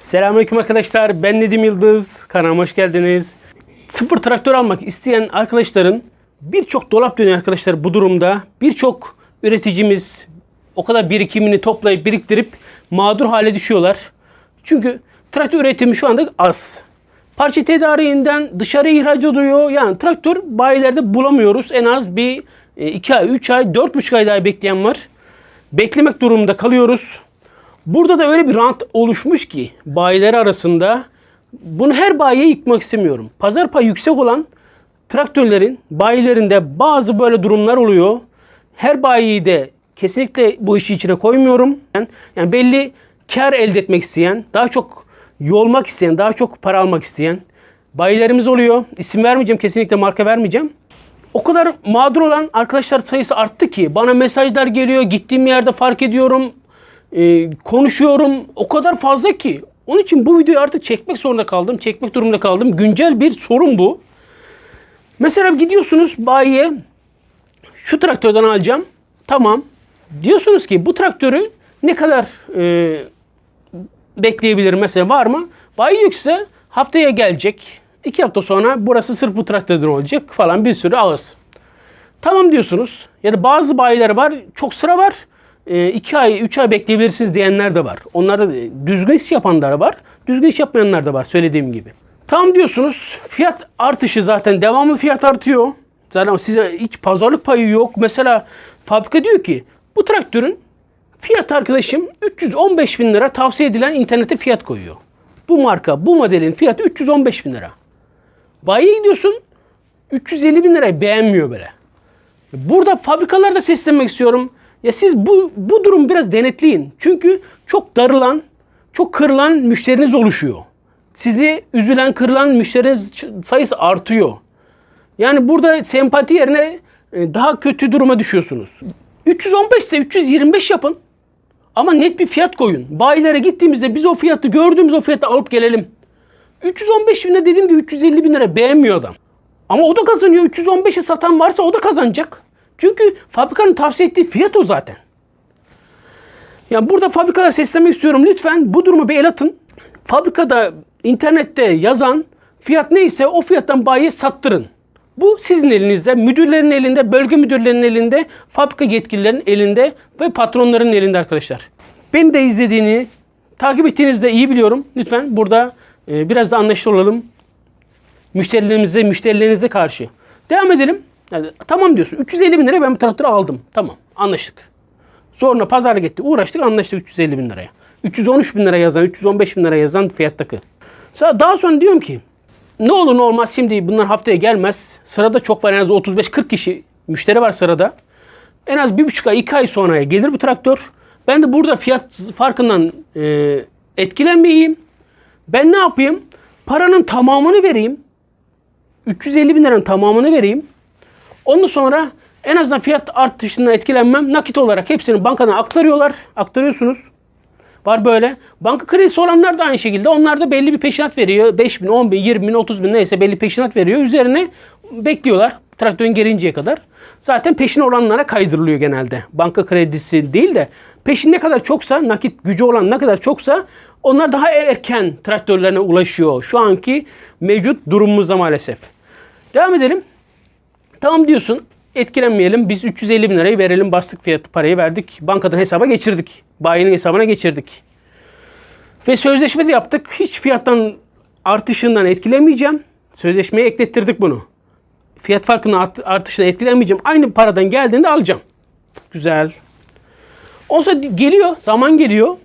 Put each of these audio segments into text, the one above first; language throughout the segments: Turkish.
Selamünaleyküm arkadaşlar. Ben Nedim Yıldız. Kanalıma hoş geldiniz. Sıfır traktör almak isteyen arkadaşların birçok dolap dönüyor arkadaşlar bu durumda. Birçok üreticimiz o kadar birikimini toplayıp biriktirip mağdur hale düşüyorlar. Çünkü traktör üretimi şu anda az. Parça tedariğinden dışarı ihraç oluyor. Yani traktör bayilerde bulamıyoruz. En az bir 2 ay, 3 ay, 4,5 ay daha bekleyen var. Beklemek durumunda kalıyoruz. Burada da öyle bir rant oluşmuş ki bayiler arasında bunu her bayiye yıkmak istemiyorum. Pazar payı yüksek olan traktörlerin bayilerinde bazı böyle durumlar oluyor. Her bayiyi de kesinlikle bu işi içine koymuyorum. Yani, yani belli kar elde etmek isteyen, daha çok yolmak isteyen, daha çok para almak isteyen bayilerimiz oluyor. İsim vermeyeceğim, kesinlikle marka vermeyeceğim. O kadar mağdur olan arkadaşlar sayısı arttı ki bana mesajlar geliyor, gittiğim yerde fark ediyorum, e, konuşuyorum. O kadar fazla ki. Onun için bu videoyu artık çekmek zorunda kaldım, çekmek durumunda kaldım. Güncel bir sorun bu. Mesela gidiyorsunuz bayiye, şu traktörden alacağım. Tamam. Diyorsunuz ki bu traktörü ne kadar e, bekleyebilirim mesela var mı? Bayi diyor size haftaya gelecek. iki hafta sonra burası sırf bu traktörden olacak falan bir sürü ağız. Tamam diyorsunuz. Ya da bazı bayiler var. Çok sıra var. 2 ay, 3 ay bekleyebilirsiniz diyenler de var. Onlarda da düzgün iş yapanlar var. Düzgün iş yapmayanlar da var söylediğim gibi. Tamam diyorsunuz. Fiyat artışı zaten devamlı fiyat artıyor. Zaten size hiç pazarlık payı yok. Mesela fabrika diyor ki bu traktörün fiyat arkadaşım 315 bin lira tavsiye edilen internete fiyat koyuyor. Bu marka, bu modelin fiyatı 315 bin lira. Bayiye gidiyorsun 350 bin lirayı beğenmiyor böyle. Burada fabrikalarda seslenmek istiyorum. Ya siz bu, bu durum biraz denetleyin. Çünkü çok darılan, çok kırılan müşteriniz oluşuyor. Sizi üzülen, kırılan müşteriniz sayısı artıyor. Yani burada sempati yerine e, daha kötü duruma düşüyorsunuz. 315 ise 325 yapın. Ama net bir fiyat koyun. Bayilere gittiğimizde biz o fiyatı gördüğümüz o fiyatı alıp gelelim. 315 binde dediğim gibi 350 bin lira beğenmiyor adam. Ama o da kazanıyor. 315'e satan varsa o da kazanacak. Çünkü fabrikanın tavsiye ettiği fiyat o zaten. Yani burada fabrikada seslemek istiyorum. Lütfen bu durumu bir el atın. Fabrikada, internette yazan fiyat neyse o fiyattan bayiye sattırın. Bu sizin elinizde, müdürlerin elinde, bölge müdürlerinin elinde, fabrika yetkililerin elinde ve patronların elinde arkadaşlar. Beni de izlediğini, takip ettiğinizi de iyi biliyorum. Lütfen burada e, biraz da anlaşılı olalım. Müşterilerimize, müşterilerinize karşı. Devam edelim. Yani, tamam diyorsun. 350 bin liraya ben bu traktörü aldım. Tamam. Anlaştık. Sonra pazara gitti. Uğraştık anlaştık 350 bin liraya. 313 bin lira yazan, 315 bin lira yazan fiyattaki. Daha sonra diyorum ki ne olur ne olmaz şimdi bunlar haftaya gelmez. Sırada çok var en az 35-40 kişi müşteri var sırada. En az bir buçuk ay, iki ay sonra gelir bu traktör. Ben de burada fiyat farkından e, etkilenmeyeyim. Ben ne yapayım? Paranın tamamını vereyim. 350 bin liranın tamamını vereyim. Ondan sonra en azından fiyat artışından etkilenmem. Nakit olarak hepsini bankadan aktarıyorlar. Aktarıyorsunuz. Var böyle. Banka kredisi olanlar da aynı şekilde. Onlar da belli bir peşinat veriyor. 5 bin, 10 bin, 20 bin, 30 bin neyse belli peşinat veriyor. Üzerine bekliyorlar. Traktörün gelinceye kadar. Zaten peşin olanlara kaydırılıyor genelde. Banka kredisi değil de peşin ne kadar çoksa, nakit gücü olan ne kadar çoksa onlar daha erken traktörlerine ulaşıyor. Şu anki mevcut durumumuzda maalesef. Devam edelim. Tamam diyorsun etkilenmeyelim. Biz 350 bin lirayı verelim. Bastık fiyatı parayı verdik. Bankadan hesaba geçirdik. Bayinin hesabına geçirdik. Ve sözleşme de yaptık. Hiç fiyattan artışından etkilemeyeceğim. Sözleşmeye eklettirdik bunu. Fiyat farkının art, artışına etkilenmeyeceğim. Aynı paradan geldiğinde alacağım. Güzel. Olsa geliyor. Zaman geliyor.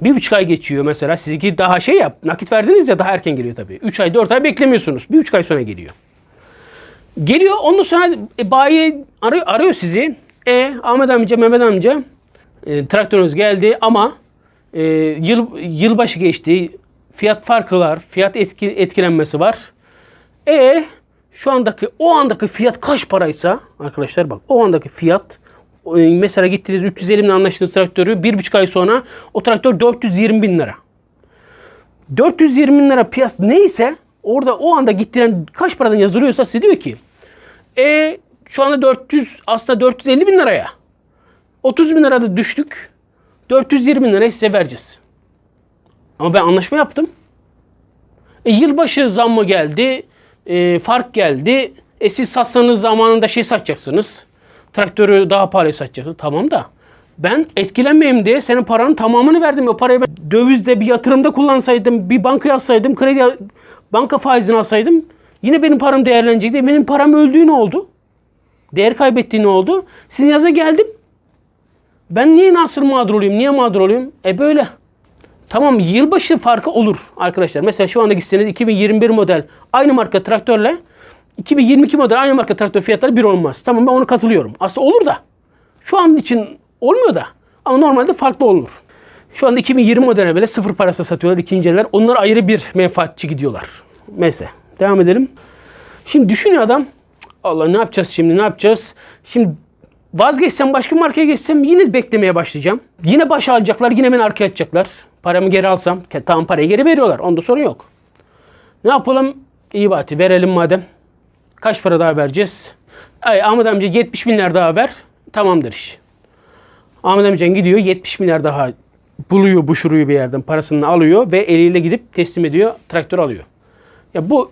Bir buçuk ay geçiyor mesela. Sizinki daha şey yap. Nakit verdiniz ya daha erken geliyor tabii. Üç ay dört ay beklemiyorsunuz. Bir buçuk ay sonra geliyor. Geliyor ondan sonra e, bayi arıyor, arıyor sizi. E Ahmet amca, Mehmet amca e, traktörünüz geldi ama e, yıl yılbaşı geçti. Fiyat farkı var. Fiyat etki, etkilenmesi var. E şu andaki o andaki fiyat kaç paraysa arkadaşlar bak o andaki fiyat e, mesela gittiniz 350 bin anlaştığınız traktörü bir buçuk ay sonra o traktör 420 bin lira. 420 bin lira piyas neyse orada o anda gittiren kaç paradan yazılıyorsa size diyor ki e şu anda 400 aslında 450 bin liraya 30 bin lirada düştük 420 bin lirayı size vereceğiz. Ama ben anlaşma yaptım. E, yılbaşı zammı geldi. e, fark geldi. E siz satsanız zamanında şey satacaksınız. Traktörü daha pahalıya satacaksınız. Tamam da ben etkilenmeyeyim diye senin paranın tamamını verdim. O parayı ben dövizde bir yatırımda kullansaydım, bir banka alsaydım, kredi banka faizini alsaydım yine benim param değerlenecekti. Benim param öldüğü ne oldu? Değer kaybettiği ne oldu? Sizin yaza geldim. Ben niye nasıl mağdur olayım? Niye mağdur olayım? E böyle. Tamam yılbaşı farkı olur arkadaşlar. Mesela şu anda gitseniz 2021 model aynı marka traktörle 2022 model aynı marka traktör fiyatları bir olmaz. Tamam ben onu katılıyorum. Aslında olur da. Şu an için olmuyor da. Ama normalde farklı olur. Şu anda 2020 modele bile sıfır parası satıyorlar ikinci eller. Onlar ayrı bir menfaatçi gidiyorlar. Mesela. Devam edelim. Şimdi düşünüyor adam. Allah ne yapacağız şimdi ne yapacağız? Şimdi vazgeçsem başka markaya geçsem yine beklemeye başlayacağım. Yine baş alacaklar yine beni arkaya atacaklar. Paramı geri alsam tamam parayı geri veriyorlar. Onda sorun yok. Ne yapalım? İyi bati verelim madem. Kaç para daha vereceğiz? Ay Ahmet amca 70 milyar daha ver. Tamamdır iş. Ahmet amcan gidiyor 70 milyar daha buluyor bu şuruyu bir yerden parasını alıyor ve eliyle gidip teslim ediyor traktör alıyor. Ya bu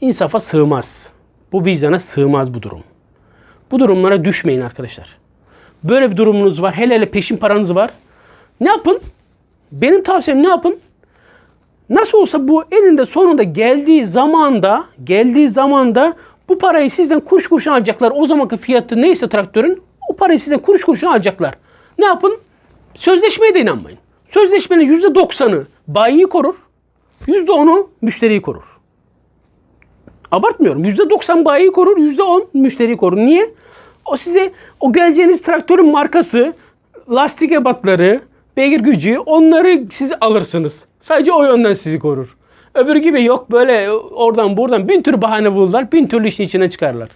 insafa sığmaz. Bu vicdana sığmaz bu durum. Bu durumlara düşmeyin arkadaşlar. Böyle bir durumunuz var. Hele hele peşin paranız var. Ne yapın? Benim tavsiyem ne yapın? Nasıl olsa bu elinde sonunda geldiği zamanda, geldiği zamanda bu parayı sizden kuruş kuruşuna alacaklar. O zamanki fiyatı neyse traktörün o parayı sizden kuruş kuruşuna alacaklar. Ne yapın? Sözleşmeye de inanmayın. Sözleşmenin %90'ı bayiyi korur, %10'u müşteriyi korur. Abartmıyorum. %90 bayiyi korur, %10 müşteriyi korur. Niye? O size o geleceğiniz traktörün markası, lastik ebatları, beygir gücü onları siz alırsınız. Sadece o yönden sizi korur. Öbür gibi yok böyle oradan buradan bin tür bahane bulurlar, bin türlü işin içine çıkarlar.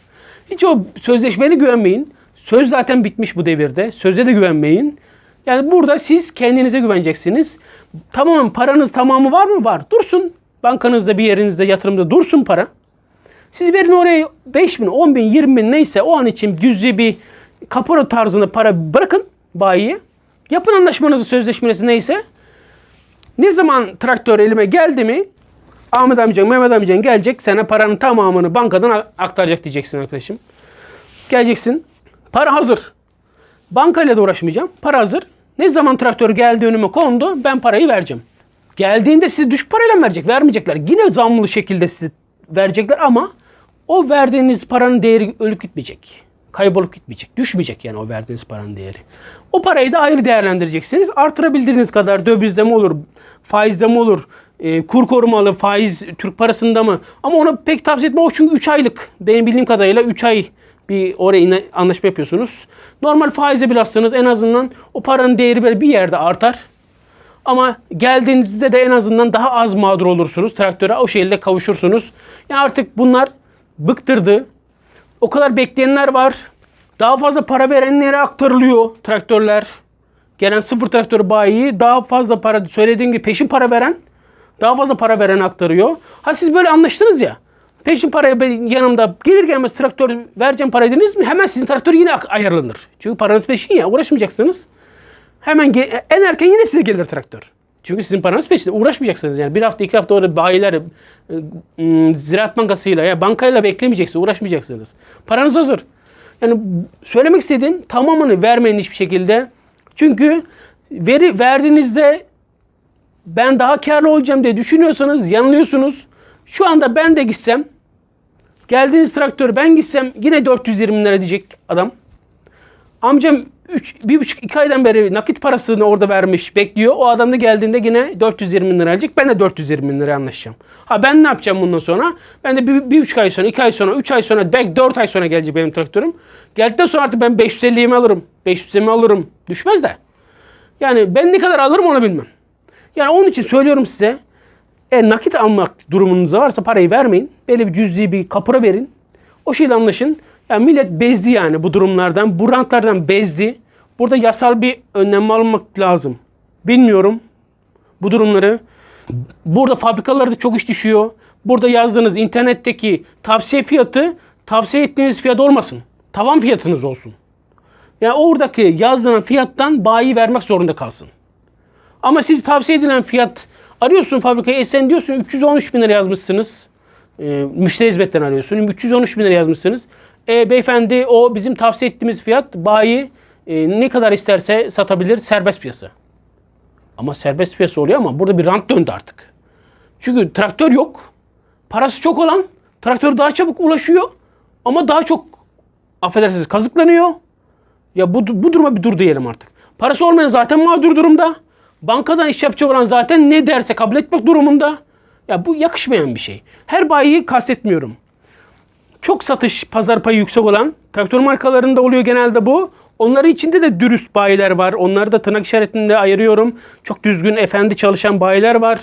Hiç o sözleşmene güvenmeyin. Söz zaten bitmiş bu devirde. Söze de güvenmeyin. Yani burada siz kendinize güveneceksiniz. Tamam paranız tamamı var mı? Var. Dursun. Bankanızda bir yerinizde yatırımda dursun para. Siz verin oraya 5 bin, 10 bin, 20 bin neyse o an için cüzi bir kapora tarzında para bırakın bayiye. Yapın anlaşmanızı, sözleşmenizi neyse. Ne zaman traktör elime geldi mi Ahmet amcan, Mehmet amcan gelecek. Sana paranın tamamını bankadan aktaracak diyeceksin arkadaşım. Geleceksin. Para hazır. Bankayla da uğraşmayacağım. Para hazır. Ne zaman traktör geldi önüme kondu ben parayı vereceğim. Geldiğinde size düşük parayla mı verecek? Vermeyecekler. Yine zamlı şekilde size verecekler ama o verdiğiniz paranın değeri ölüp gitmeyecek. Kaybolup gitmeyecek. Düşmeyecek yani o verdiğiniz paranın değeri. O parayı da ayrı değerlendireceksiniz. Artırabildiğiniz kadar dövizde mi olur, faizde mi olur, e, kur korumalı faiz Türk parasında mı? Ama ona pek tavsiye etmem. O çünkü 3 aylık. Benim bildiğim kadarıyla 3 ay bir oraya anlaşma yapıyorsunuz. Normal faize bilassanız en azından o paranın değeri böyle bir yerde artar. Ama geldiğinizde de en azından daha az mağdur olursunuz. Traktöre o şekilde kavuşursunuz. Yani artık bunlar bıktırdı. O kadar bekleyenler var. Daha fazla para verenlere aktarılıyor traktörler. Gelen sıfır traktör bayiyi daha fazla para söylediğim gibi peşin para veren daha fazla para veren aktarıyor. Ha siz böyle anlaştınız ya. Peşin parayı ben yanımda gelir gelmez traktör vereceğim para dediniz mi hemen sizin traktör yine ayarlanır. Çünkü paranız peşin ya uğraşmayacaksınız. Hemen ge- en erken yine size gelir traktör. Çünkü sizin paranız peşinde uğraşmayacaksınız yani. Bir hafta iki hafta orada bayiler e, Ziraat Bankası'yla ya bankayla beklemeyeceksiniz, uğraşmayacaksınız. Paranız hazır. Yani söylemek istediğim tamamını vermeyin hiçbir şekilde. Çünkü veri verdiğinizde ben daha karlı olacağım diye düşünüyorsanız yanılıyorsunuz. Şu anda ben de gitsem geldiğiniz traktör ben gitsem yine 420 lira diyecek adam. Amcam 3, bir buçuk iki aydan beri nakit parasını orada vermiş bekliyor. O adam da geldiğinde yine 420 lira alacak. Ben de 420 lira anlaşacağım. Ha ben ne yapacağım bundan sonra? Ben de bir, bir buçuk ay sonra, iki ay sonra, üç ay sonra, belki dört ay sonra gelecek benim traktörüm. Geldikten sonra artık ben 550'mi alırım. 500'imi alırım. Düşmez de. Yani ben ne kadar alırım onu bilmem. Yani onun için söylüyorum size. E, nakit almak durumunuz varsa parayı vermeyin. Böyle bir cüzi bir kapora verin. O şeyle anlaşın. Yani millet bezdi yani bu durumlardan. Bu rantlardan bezdi. Burada yasal bir önlem almak lazım. Bilmiyorum bu durumları. Burada fabrikalarda çok iş düşüyor. Burada yazdığınız internetteki tavsiye fiyatı tavsiye ettiğiniz fiyat olmasın. Tavan fiyatınız olsun. Yani oradaki yazdığın fiyattan bayi vermek zorunda kalsın. Ama siz tavsiye edilen fiyat Arıyorsun fabrikayı. E sen diyorsun 313 bin lira yazmışsınız. E, müşteri hizmetten arıyorsun. 313 bin lira yazmışsınız. E, beyefendi o bizim tavsiye ettiğimiz fiyat bayi e, ne kadar isterse satabilir serbest piyasa. Ama serbest piyasa oluyor ama burada bir rant döndü artık. Çünkü traktör yok. Parası çok olan traktör daha çabuk ulaşıyor ama daha çok affedersiniz kazıklanıyor. Ya bu, bu duruma bir dur diyelim artık. Parası olmayan zaten mağdur durumda. Bankadan iş yapacak olan zaten ne derse kabul etmek durumunda. Ya bu yakışmayan bir şey. Her bayiyi kastetmiyorum. Çok satış pazar payı yüksek olan traktör markalarında oluyor genelde bu. Onların içinde de dürüst bayiler var. Onları da tırnak işaretinde ayırıyorum. Çok düzgün, efendi çalışan bayiler var.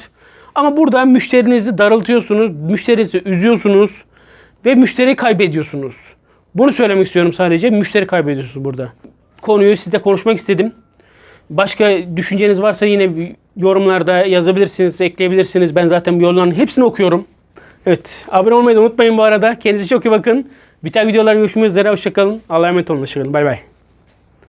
Ama burada müşterinizi darıltıyorsunuz, müşterinizi üzüyorsunuz ve müşteri kaybediyorsunuz. Bunu söylemek istiyorum sadece. Müşteri kaybediyorsunuz burada. Konuyu sizle konuşmak istedim. Başka düşünceniz varsa yine yorumlarda yazabilirsiniz, ekleyebilirsiniz. Ben zaten bu yorumların hepsini okuyorum. Evet, abone olmayı da unutmayın bu arada. Kendinize çok iyi bakın. Bir tane videolar görüşmek üzere. Hoşçakalın. Allah'a emanet olun. Hoşçakalın. Bay bay.